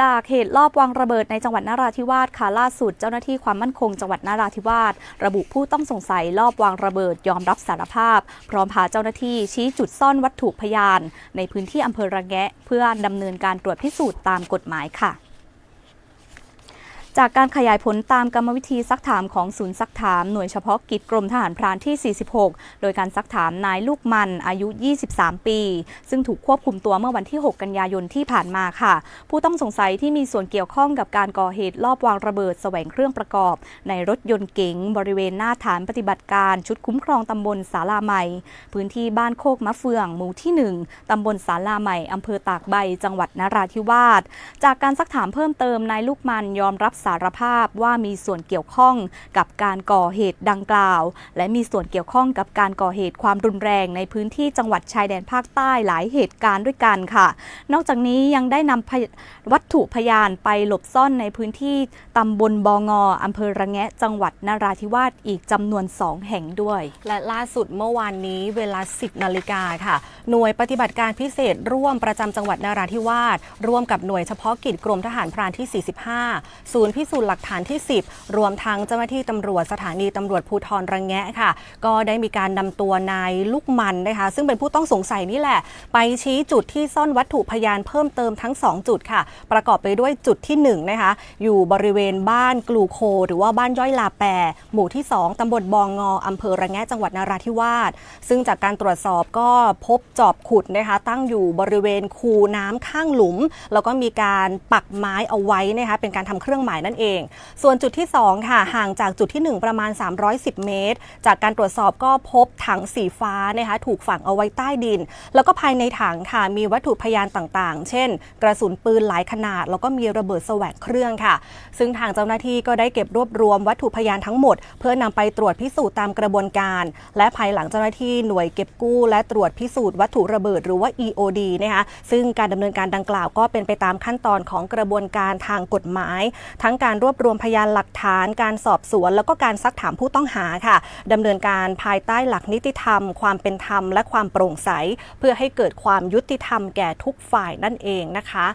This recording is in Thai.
จากเหตุลอบวางระเบิดในจังหวัดนราธิวาสค่ะล่าสุดเจ้าหน้าที่ความมั่นคงจังหวัดนราธิวาสระบุผู้ต้องสงสัยลอบวางระเบิดยอมรับสารภาพ พร้อมพาเจ้าหน้าที่ชี้จุดซ่อนวัตถุพยาน ในพื้นที่อำเภอระแงะ เพื่อดำเนินการตรวจพิสูจน์ตามกฎหมายค่ะ จากการขยายผลตามกรรมวิธีซักถามของศูนย์ซักถามหน่วยเฉพาะกิจกรมทหารพรานที่ 46 โดยการซักถามนายลูกมันอายุ 23 ปี ซึ่งถูกควบคุมตัวเมื่อวันที่ 6 กันยายนที่ผ่านมาค่ะ ผู้ต้องสงสัยที่มีส่วนเกี่ยวข้องกับการก่อเหตุลอบวางระเบิดแสวงเครื่องประกอบ ในรถยนต์เก๋งบริเวณหน้าฐานปฏิบัติการชุดคุ้มครองตำบลสาลาใหม่ พื้นที่บ้านโคกมะเฟือง หมู่ที่ 1ตำบลสาลาใหม่อำเภอตากใบ จังหวัดนราธิวาส จากการซักถามเพิ่มเติมนายลูกมันยอมรับสารภาพว่ามีส่วนเกี่ยวข้องกับการก่อเหตุดังกล่าว และมีส่วนเกี่ยวข้องกับการก่อเหตุความรุนแรงในพื้นที่จังหวัดชายแดนภาคใต้หลายเหตุการณ์ด้วยกันค่ะ นอกจากนี้ยังได้นำวัตถุพยานไปหลบซ่อนในพื้นที่ตำบลบองออำเภอระแงะจังหวัดนราธิวาสอีกจำนวนสองแห่งด้วย และล่าสุดเมื่อวานนี้เวลา 10นาฬิกาค่ะ หน่วยปฏิบัติการพิเศษร่วมประจำจังหวัดนาราธิวาสร่วมกับหน่วยเฉพาะกิจกรมทหารพรานที่ 45 ศูนย์พิสูจน์หลักฐานที่ 10 รวมทั้งเจ้าหน้าที่ตำรวจสถานีตำรวจภูธรระแงะค่ะ ก็ได้มีการนำตัวนายลูกมันนะคะ ซึ่งเป็นผู้ต้องสงสัยนี่แหละ ไปชี้จุดที่ซ่อนวัตถุพยานเพิ่มเติมทั้ง 2 จุดค่ะ ประกอบไปด้วยจุดที่1นะคะอยู่บริเวณบ้านกลูโค หรือว่าบ้านย่อยลาแปหมู่ที่ 2ตำบลบองงออำเภอระแงะจังหวัดนราธิวาสซึ่งจากการตรวจสอบก็พบจอบขุดนะคะตั้งอยู่บริเวณคูน้ำข้างหลุม แล้วก็มีการปักไม้เอาไว้นะคะเป็นการทำเครื่องหมายนั่นเอง ส่วนจุดที่ 2 ค่ะ ห่างจากจุดที่ 1 ประมาณ 310 เมตร จากการตรวจสอบก็พบถังสีฟ้านะคะถูกฝังเอาไว้ใต้ดิน แล้วก็ภายในถังค่ะมีวัตถุพยานต่างๆ เช่น กระสุนปืนหลายขนาด แล้วก็มีระเบิดแสวงเครื่องค่ะ ซึ่งทางเจ้าหน้าที่ก็ได้เก็บรวบรวมวัตถุพยานทั้งหมด เพื่อนำไปตรวจพิสูจน์ตามกระบวนการ และภายหลังเจ้าหน้าที่หน่วยเก็บกู้ และตรวจพิสูจน์วัตถุระเบิดหรือว่า EOD นะคะซึ่งการดำเนินการดังกล่าวก็เป็นไปตามขั้นตอนของกระบวนการทางกฎหมาย ทั้งการรวบรวมพยานหลักฐาน การสอบสวน แล้วก็การซักถามผู้ต้องหาค่ะดำเนินการภายใต้หลักนิติธรรม ความเป็นธรรม และความโปร่งใส เพื่อให้เกิดความยุติธรรมแก่ทุกฝ่ายนั่นเองนะคะ